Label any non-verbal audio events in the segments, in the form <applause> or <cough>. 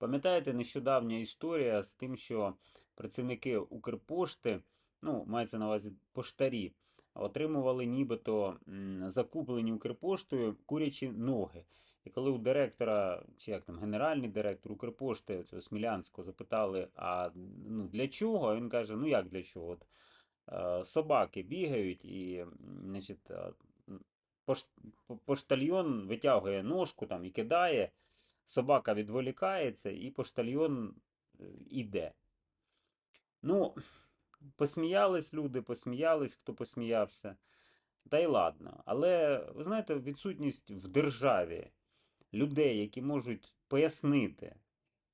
Пам'ятаєте нещодавня історія з тим, що працівники Укрпошти, ну, мається на увазі поштарі, отримували нібито закуплені Укрпоштою курячі ноги. І коли у директора, чи як там, генеральний директор Укрпошти цього Смілянського запитали, а ну, для чого? Він каже: ну як для чого? От, е, собаки бігають і, значить, е, м, пош- по- поштальйон витягує ножку там і кидає, собака відволікається, і поштальйон е, іде. Ну, посміялись люди, посміялись, хто посміявся. Та й ладно. Але ви знаєте, відсутність в державі людей, які можуть пояснити,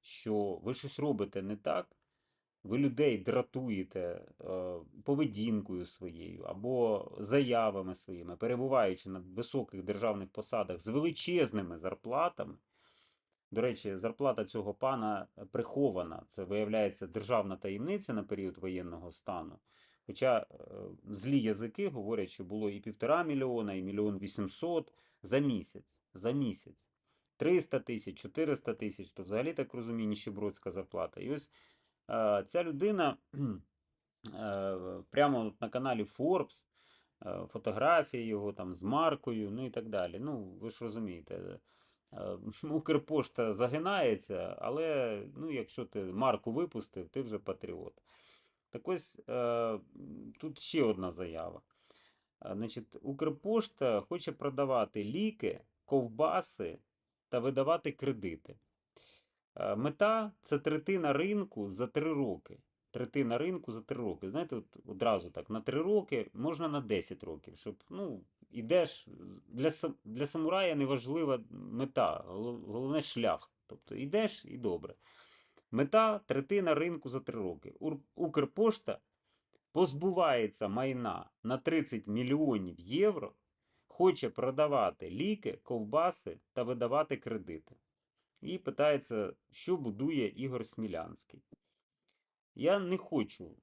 що ви щось робите не так, ви людей дратуєте е, поведінкою своєю або заявами своїми, перебуваючи на високих державних посадах з величезними зарплатами. До речі, зарплата цього пана прихована. Це виявляється державна таємниця на період воєнного стану. Хоча е, злі язики говорять, що було і півтора мільйона, і мільйон вісімсот за місяць. За місяць. 300 тисяч, 400 тисяч, то взагалі так розумію, ніщебродська зарплата. І ось е, ця людина <clears throat> е, прямо на каналі Forbes, е, фотографії його там з маркою, ну і так далі. Ну, ви ж розумієте. Е, <laughs> Укрпошта загинається, але ну, якщо ти марку випустив, ти вже патріот. Так ось е, тут ще одна заява. Е, Значить, Укрпошта хоче продавати ліки, ковбаси та видавати кредити. Мета це третина ринку за три роки. Третина ринку за три роки. Знаєте, от одразу так, на три роки можна на 10 років, щоб ну, ідеш для, для самурая не важлива мета, головне шлях. Тобто йдеш і добре. Мета третина ринку за три роки. Укрпошта позбувається майна на 30 мільйонів євро, хоче продавати ліки, ковбаси та видавати кредити. І питається, що будує Ігор Смілянський. Я не хочу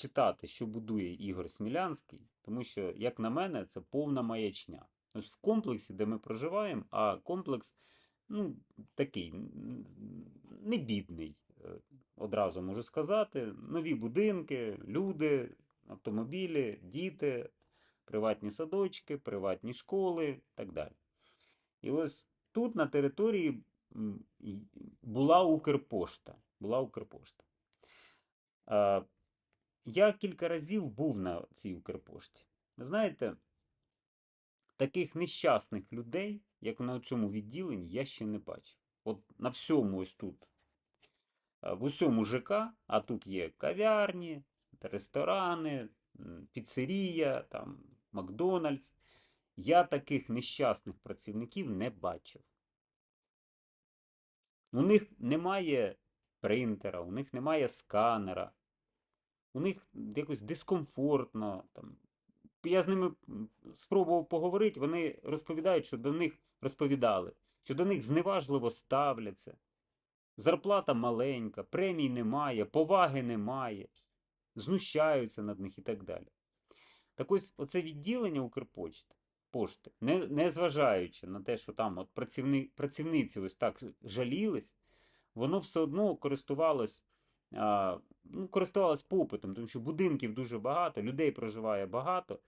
читати, що будує Ігор Смілянський, тому що, як на мене, це повна маячня. Ось в комплексі, де ми проживаємо, а комплекс ну, такий не бідний, е, одразу можу сказати. Нові будинки, люди, автомобілі, діти, приватні садочки, приватні школи і так далі. І ось тут на території була Укрпошта. Була Укрпошта. Я кілька разів був на цій Укрпошті. Знаєте, таких нещасних людей, як на цьому відділенні, я ще не бачив. От на всьому ось тут, в усьому ЖК, а тут є кав'ярні, ресторани, піцерія, там, Макдональдс. Я таких нещасних працівників не бачив. У них немає принтера, у них немає сканера, у них якось дискомфортно. Там. Я з ними спробував поговорити, вони розповідають, що до них розповідали, що до них зневажливо ставляться. Зарплата маленька, премій немає, поваги немає, знущаються над них і так далі. Так ось оце відділення Укрпочти, пошти, не, не зважаючи на те, що там от працівни, працівниці ось так жалілись, воно все одно користувалось, ну, користувалось попитом, тому що будинків дуже багато, людей проживає багато.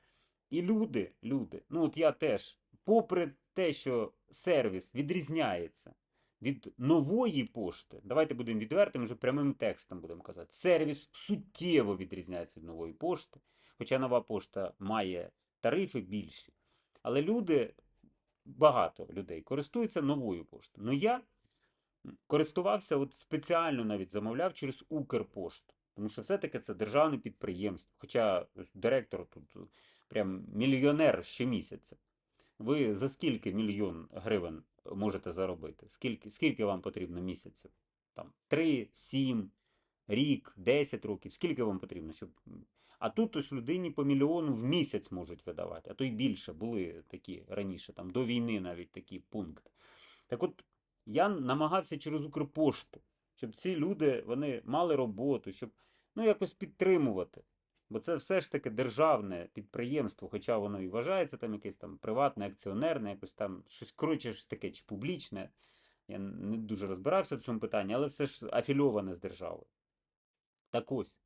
І люди, люди, ну от я теж, попри те, що сервіс відрізняється від нової пошти, давайте будемо відвертими, вже прямим текстом будемо казати. Сервіс суттєво відрізняється від нової пошти, хоча нова пошта має тарифи більші. Але люди, багато людей користуються новою поштою. Ну я користувався, от спеціально навіть замовляв через Укрпошту. Тому що все-таки це державне підприємство. Хоча директор тут прям мільйонер щомісяця. Ви за скільки мільйон гривень можете заробити? Скільки, скільки вам потрібно місяців? Там 3, 7, рік, 10 років. Скільки вам потрібно, щоб. А тут ось людині по мільйону в місяць можуть видавати, а то й більше були такі раніше, там до війни навіть такі пункти. Так от я намагався через Укрпошту, щоб ці люди вони мали роботу, щоб ну, якось підтримувати. Бо це все ж таки державне підприємство, хоча воно і вважається там якесь там приватне, акціонерне, якось там щось коротше, щось таке, чи публічне. Я не дуже розбирався в цьому питанні, але все ж афільоване з державою. Так ось,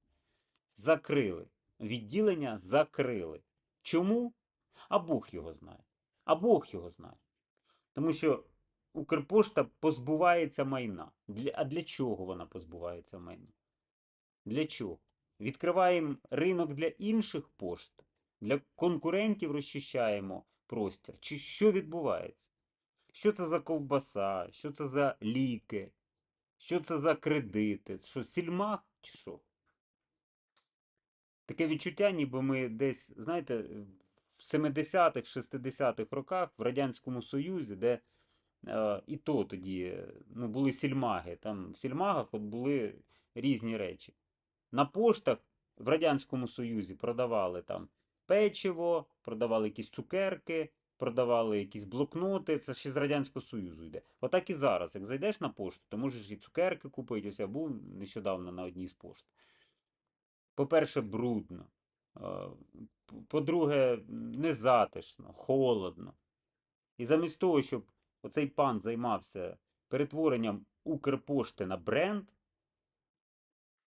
закрили. Відділення закрили. Чому? А Бог його знає. А Бог його знає. Тому що Укрпошта позбувається майна. Для, а для чого вона позбувається майна? Для чого? Відкриваємо ринок для інших пошт, для конкурентів розчищаємо простір. Чи що відбувається? Що це за ковбаса? Що це за ліки? Що це за кредити? Що, сільмах чи що? Таке відчуття, ніби ми десь, знаєте, в 70-х, 60-х роках в Радянському Союзі, де і то тоді е, ну, були сільмаги. Там в сільмагах от були різні речі. На поштах в Радянському Союзі продавали там печиво, продавали якісь цукерки, продавали якісь блокноти. Це ще з Радянського Союзу йде. Отак і зараз. Як зайдеш на пошту, то можеш і цукерки купити. Ось я був нещодавно на одній з пошт. По-перше, брудно. Е, По-друге, незатишно, холодно. І замість того, щоб оцей пан займався перетворенням Укрпошти на бренд,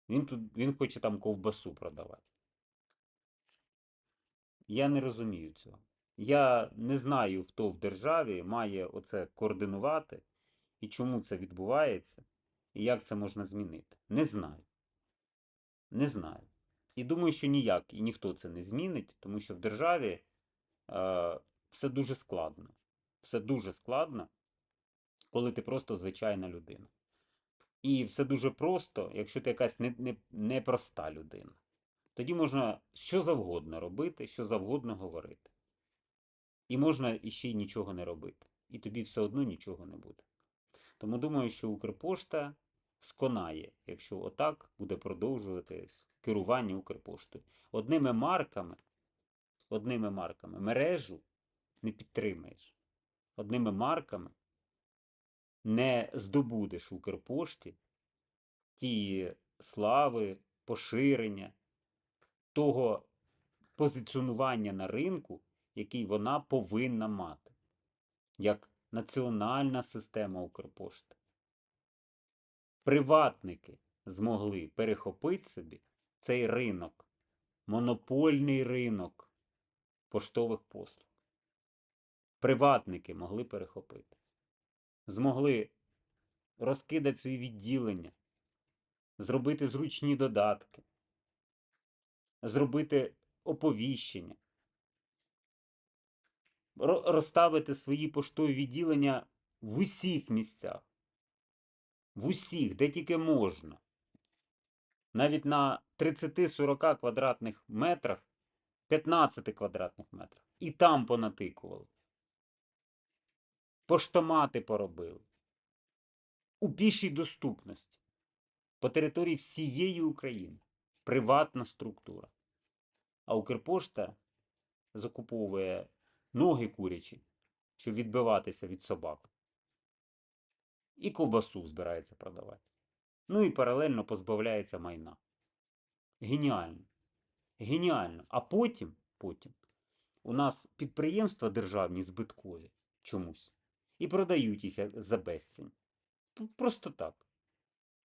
він тут він хоче там ковбасу продавати. Я не розумію цього. Я не знаю, хто в державі має оце координувати і чому це відбувається, і як це можна змінити. Не знаю. Не знаю. І думаю, що ніяк і ніхто це не змінить, тому що в державі е, все дуже складно. Все дуже складно, коли ти просто звичайна людина. І все дуже просто, якщо ти якась непроста не, не людина. Тоді можна що завгодно робити, що завгодно говорити. І можна іще й нічого не робити. І тобі все одно нічого не буде. Тому думаю, що Укрпошта сконає, якщо отак буде продовжуватись керування Укрпоштою. Одними марками, одними марками мережу не підтримаєш. Одними марками не здобудеш Укрпошті ті слави, поширення, того позиціонування на ринку, який вона повинна мати, як національна система Укрпошти. Приватники змогли перехопити собі цей ринок, монопольний ринок поштових послуг. Приватники могли перехопити, змогли розкидати свої відділення, зробити зручні додатки, зробити оповіщення, розставити свої поштові відділення в усіх місцях, в усіх, де тільки можна. Навіть на 30-40 квадратних метрах, 15 квадратних метрах. І там понатикували. Поштомати поробили. У пішій доступності. По території всієї України. Приватна структура. А Укрпошта закуповує ноги курячі, щоб відбиватися від собак. І ковбасу збирається продавати. Ну і паралельно позбавляється майна. Геніально. Геніально. А потім, потім у нас підприємства державні збиткові чомусь. І продають їх за безцінь. Просто так.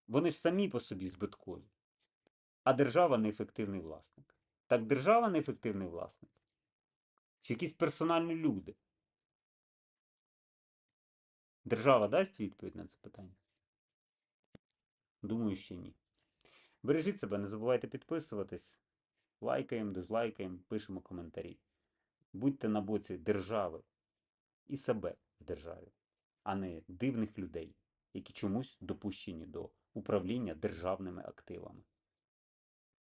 Вони ж самі по собі збиткові. А держава неефективний власник. Так держава неефективний власник. Чи якісь персональні люди? Держава дасть відповідь на це питання? Думаю, що ні. Бережіть себе, не забувайте підписуватись. Лайкаємо, дизлайкаємо, пишемо коментарі. Будьте на боці держави і себе в державі, а не дивних людей, які чомусь допущені до управління державними активами.